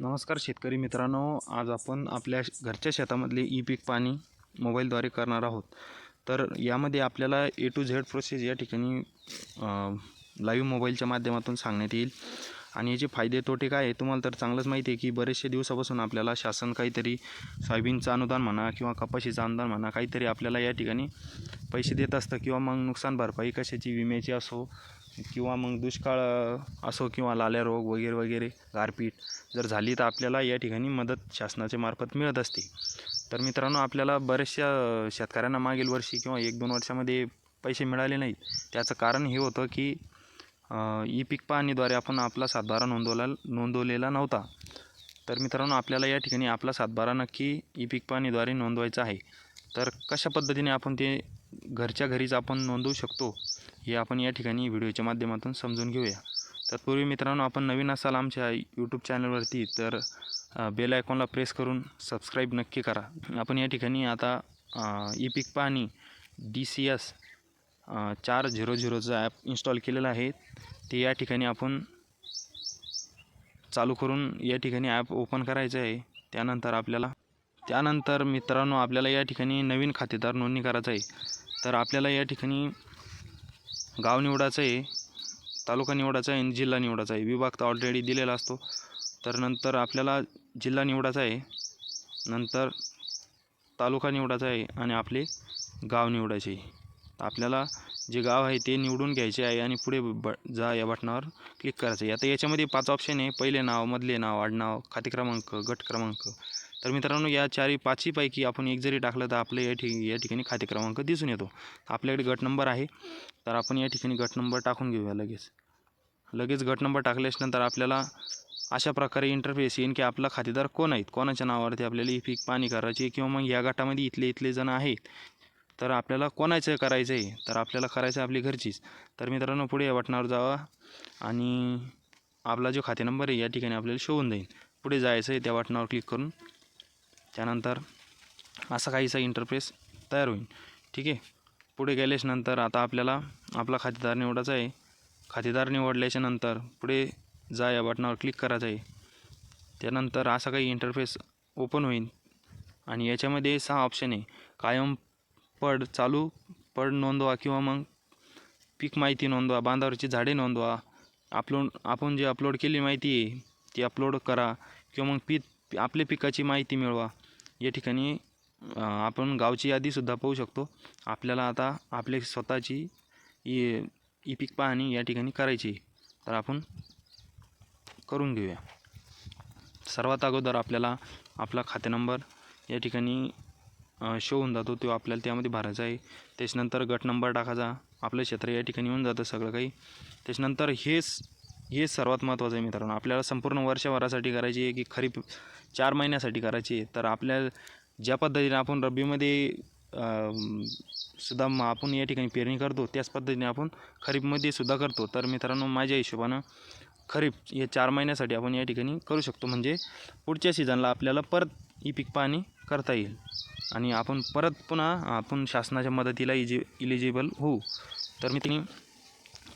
नमस्कार शेतकरी मित्रांनो आज आपण आपल्या घरच्या शेतामधले ई पीक पाणी मोबाईलद्वारे करणार आहोत. तर यामध्ये आपल्याला ए टू झेड प्रोसेस या ठिकाणी लाईव्ह मोबाईलच्या माध्यमातून सांगण्यात येईल. आणि याचे फायदे तोटे काय आहे तुम्हाला तर चांगलंच माहिती आहे की बरेचसे दिवसापासून आपल्याला शासन काहीतरी सोयाबीनचं अनुदान म्हणा किंवा कपाशीचं अनुदान म्हणा काहीतरी आपल्याला या ठिकाणी पैसे देत असतं किंवा मग नुकसान भरपाई कशाची विम्याची असो किंवा मग दुष्काळ असो किंवा लाल्या रोग वगैरे वगैरे गारपीट जर झाली तर आपल्याला या ठिकाणी मदत शासनाच्या मार्फत मिळत असते. तर मित्रांनो आपल्याला बऱ्याचशा शेतकऱ्यांना मागील वर्षी किंवा एक दोन वर्षामध्ये पैसे मिळाले नाहीत. त्याचं कारण हे होतं की ई पीक पाहणीद्वारे आपण आपला सातबारा नोंदवला नोंदवलेला नव्हता. तर मित्रांनो आपल्याला या ठिकाणी आपला सातबारा नक्की ई पीक पाहणीद्वारे नोंदवायचा आहे. तर कशा पद्धतीने आपण ते घरच्या घरीच आपण नोंदवू शकतो? हे आपण या ठिकाणी व्हिडिओच्या माध्यमातून समजून घेऊया. तत्पूर्वी मित्रांनो आपण नवीन असाल आमच्या यूट्यूब चॅनलवरती तर बेल आयकॉनला प्रेस करून सबस्क्राईब नक्की करा. आपण या ठिकाणी आता ई पीक पाहणी डी सी एस चार झिरो झिरोचं ॲप इन्स्टॉल केलेलं आहे. ते या ठिकाणी आपण चालू करून या ठिकाणी ॲप ओपन करायचं आहे. त्यानंतर आपल्याला त्यानंतर मित्रांनो आपल्याला या ठिकाणी नवीन खातेदार नोंदणी करायचं आहे. तर आपल्याला या ठिकाणी गाव निवडायचं आहे तालुका निवडाचा आहे आणि जिल्हा निवडायचा आहे. विभाग तर ऑलरेडी दिलेला असतो. तर नंतर आपल्याला जिल्हा निवडायचा आहे नंतर तालुका निवडायचा आहे आणि आपले गाव निवडायचे आहे. आपल्याला जे गाव आहे ते निवडून घ्यायचे आहे आणि पुढे ब जा या बटनावर क्लिक करायचं आहे. आता याच्यामध्ये पाच ऑप्शन आहे. पहिले नाव मधले नाव आडनाव खाते क्रमांक गट क्रमांक. तर मित्रांनो या चारही पाचहीपैकी आपण एक जरी टाकलं तर आपलं या ठिक या ठिकाणी खाते क्रमांक दिसून येतो. आपल्याकडे गट नंबर आहे. तर आपण या ठिकाणी गट नंबर टाकून घेऊया लगेच. लगेच गट नंबर टाकल्याच्यानंतर आपल्याला अशा प्रकारे इंटरफेस येईन की आपला खातेदार कोण आहेत? कोणाच्या नावावरती आपल्याला ही पीक पाणी करायची किंवा मग या गटामध्ये इथले इथले जण आहेत? तर आपल्याला कोणाचं करायचं आहे? तर आपल्याला करायचं आहे आपली घरचीच. तर मित्रांनो पुढे या बटनावर जावा आणि आपला जो खाते नंबर आहे या ठिकाणी आपल्याला शोवून जाईल पुढे जायचं आहे त्या बटनावर क्लिक करून. त्यानंतर असा काहीसा इंटरफेस तयार होईल. ठीक आहे? पुढे गेल्याच्यानंतर आता आपल्याला आपला खातेदार निवडायचा आहे. खातेदार निवडल्याच्या नंतर पुढे जा या बटनावर क्लिक करायचं आहे. त्यानंतर असा काही इंटरफेस ओपन होईल. आणि याच्यामध्ये सहा ऑप्शन आहे. कायम पड चालू पड नोंदवा किंवा मग पीक माहिती नोंदवा बांधावरची झाडे नोंदवा. अपलोड आपण जे अपलोड केली माहिती आहे ती अपलोड करा किंवा मग पीक आपल्या पिकाची माहिती मिळवा. या ठिकाणी आपण गावची यादीसुद्धा पाहू शकतो. आपल्याला आता आपली स्वतःची ई ई पीक पाहणी या ठिकाणी करायची. आहे. तर आपण करून घेऊया. सर्वात अगोदर आपल्याला आपला खाते नंबर या ठिकाणी शो होऊन जातो. तो आपल्याला त्यामध्ये भरायचा आहे. त्याच्यानंतर गट नंबर टाकायचा. आपलं क्षेत्र या ठिकाणी येऊन जातं सगळं काही. त्याच्यानंतर हेच हे सर्वात महत्त्वाचं आहे मित्रांनो. आपल्याला संपूर्ण वर्षभरासाठी करायची आहे की खरीप चार महिन्यासाठी करायची आहे. तर आपल्या ज्या पद्धतीने आपण रब्बीमध्ये सुद्धा आपण या ठिकाणी पेरणी करतो त्याच पद्धतीने आपण खरीपमध्ये सुद्धा करतो. तर मित्रांनो माझ्या हिशोबानं खरीप हे चार महिन्यासाठी आपण या ठिकाणी करू शकतो. म्हणजे पुढच्या सीझनला आपल्याला परत ही पीक पाणी करता येईल. आणि आपण परत पुन्हा आपण शासनाच्या मदतीला इजि इलिजिबल होऊ. तर मी तिने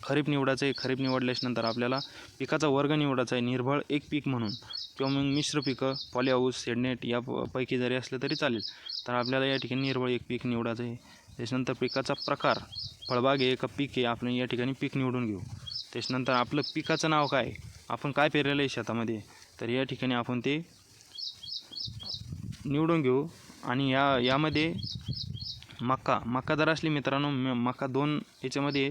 खरीप निवडायचं आहे खरीप निवडल्याच्यानंतर आपल्याला पिकाचा वर्ग निवडायचा आहे निर्भळ एक पीक म्हणून. किंवा मग मिश्र पिकं पॉलीहाऊस सेडनेट या प- पैकी जरी असलं तरी चालेल. तर आपल्याला या ठिकाणी निर्भळ एक पीक निवडायचं आहे. त्याच्यानंतर पिकाचा प्रकार फळबाग आहे का पीक आहे आपण या ठिकाणी पीक निवडून घेऊ. त्याच्यानंतर आपलं पिकाचं नाव काय? आपण काय पेरलेलं आहे शेतामध्ये? तर या ठिकाणी आपण ते निवडून घेऊ. आणि या यामध्ये मका. मका जर असली मित्रांनो म- मका दोन याच्यामध्ये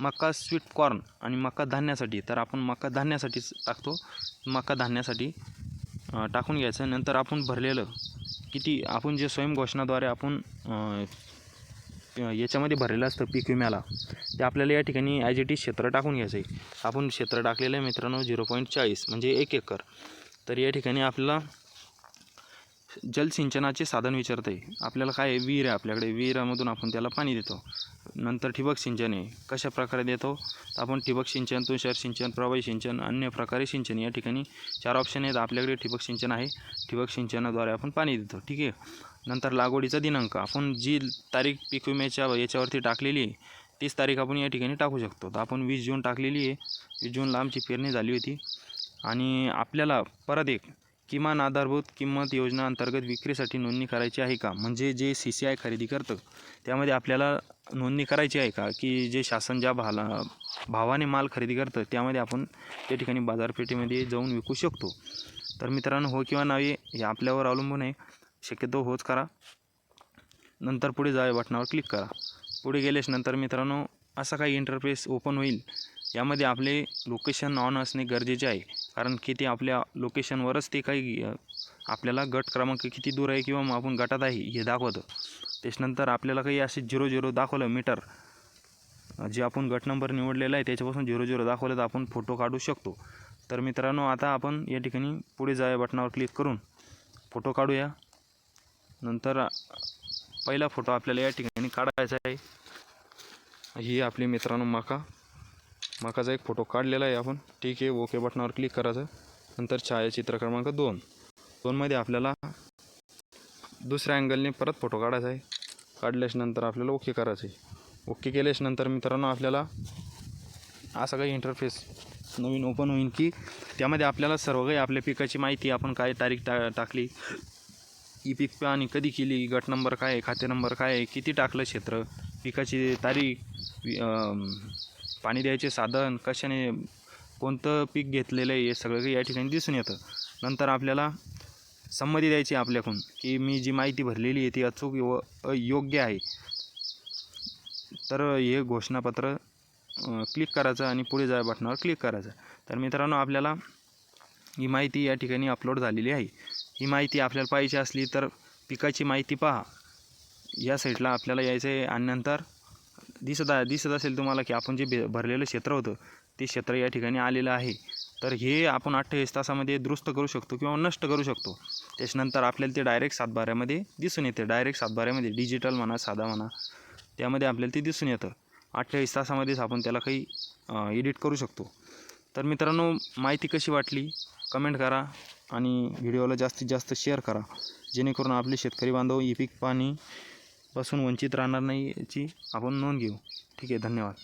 मका स्वीट कॉर्न आणि मका धान्यासाठी. तर आपण मका धान्यासाठीच टाकतो. मका धान्यासाठी टाकून घ्यायचं. नंतर आपण भरलेलं किती आपण जे स्वयंघोषणाद्वारे आपण याच्यामध्ये भरलेलं असतं पीक विम्याला ते आपल्याला या ठिकाणी ॲज इट इज क्षेत्र टाकून घ्यायचं आहे आपण क्षेत्र टाकलेलं आहे मित्रांनो झिरो पॉईंट चाळीस म्हणजे एक एकर. तर या ठिकाणी आपल्याला जलसिंचनाचे साधन विचारतं. आहे आपल्याला काय आहे? विहीर आहे आपल्याकडे. विहिरामधून आपण त्याला पाणी देतो. नंतर ठिबक सिंचन आहे. कशा प्रकारे देतो? तर आपण ठिबक सिंचन तुषार सिंचन प्रवाही सिंचन अन्य प्रकारे सिंचन. या ठिकाणी चार ऑप्शन आहेत. आपल्याकडे ठिबक सिंचन आहे. ठिबक सिंचनाद्वारे आपण पाणी देतो. ठीक आहे? नंतर लागवडीचा दिनांक. आपण जी तारीख पीक विम्याच्या याच्यावरती टाकलेली आहे तीच तारीख आपण या ठिकाणी टाकू शकतो. तर आपण वीस जून टाकलेली आहे. वीस जूनला आमची पेरणी झाली होती. आणि आपल्याला परत एक किमान आधारभूत किंमत योजना अंतर्गत विक्रीसाठी नोंदणी करायची आहे का? म्हणजे जे सी सी आय खरेदी करतं त्यामध्ये आपल्याला नोंदणी करायची आहे का? की जे शासन ज्या भाला भावाने माल खरेदी करतं त्यामध्ये आपण त्या ठिकाणी बाजारपेठेमध्ये जाऊन विकू शकतो. तर मित्रांनो हो किंवा नाही हे आपल्यावर अवलंबून आहे. शक्यतो होच करा. नंतर पुढे जा या बटनावर क्लिक करा. पुढे गेल्यास नंतर मित्रांनो असा काही इंटरफेस ओपन होईल. यामध्ये आपले लोकेशन ऑन असणे गरजेचे आहे. कारण की ते आपल्या लोकेशनवरच ते काही आपल्याला गट क्रमांक किती दूर आहे किंवा आपण गटात आहे हे दाखवतं. त्याच्यानंतर आपल्याला काही असे झिरो झिरो दाखवलं मीटर जे आपण गट नंबर निवडलेला आहे त्याच्यापासून झिरो झिरो दाखवलं तर आपण फोटो काढू शकतो. तर मित्रांनो आता आपण या ठिकाणी पुढे जाया बटनावर क्लिक करून. फोटो काढूया. नंतर पहिला फोटो आपल्याला या ठिकाणी काढायचा आहे. ही आपली मित्रांनो माका. माकाचा एक फोटो काढलेला आहे आपण. ठीक आहे ओके बटनावर क्लिक करायचं. नंतर छायाचित्र क्रमांक दोन. दोनमध्ये आपल्याला दुसऱ्या अँगलने परत फोटो काढायचा आहे. काढल्याच्यानंतर आपल्याला ओके करायचं आहे. ओके केल्याच्यानंतर मित्रांनो आपल्याला असा काही इंटरफेस नवीन ओपन होईल की त्यामध्ये आपल्याला सर्व काही आपल्या पिकाची माहिती आपण काय तारीख टा टाकली ई पीक आणि कधी केली गट नंबर काय आहे खाते नंबर काय आहे किती टाकलं क्षेत्र पिकाची तारीख पाणी द्यायचे साधन कशाने कोणतं पीक घेतलेलं आहे हे सगळं काही या ठिकाणी दिसून येतं. नंतर आपल्याला संमती द्यायची आपल्याकडून की मी जी माहिती भरलेली आहे ती अचूक व योग्य आहे. तर हे घोषणापत्र क्लिक करायचं आणि पुढे जाय बटनावर क्लिक करायचं. तर मित्रांनो आपल्याला ही माहिती या ठिकाणी अपलोड झालेली आहे. ही माहिती आपल्याला पाहिजे असली तर पिकाची माहिती पहा. या साईटला आपल्याला यायचं आहे आणि नंतर दिसत आहे दिसत असेल तुम्हाला की आपण जे भरलेलं क्षेत्र होतं ते क्षेत्र या ठिकाणी आलेलं आहे. तर हे आपण अठ्ठावीस तासामध्ये दुरुस्त करू शकतो किंवा नष्ट करू शकतो. त्याच्यानंतर आपल्याला ते डायरेक्ट सातबाऱ्यामध्ये दिसून येते. डायरेक्ट सातबाऱ्यामध्ये डिजिटल म्हणा साधा म्हणा त्यामध्ये आपल्याला ते दिसून येतं. अठ्ठावीस तासामध्येच आपण त्याला काही एडिट करू शकतो. तर मित्रांनो माहिती कशी वाटली? कमेंट करा आणि व्हिडिओला जास्तीत जास्त शेअर करा. जेणेकरून आपले शेतकरी बांधव ई पीक पाणी पासून वंचित राहणार नाही याची आपण नोंद घेऊ. ठीक आहे धन्यवाद.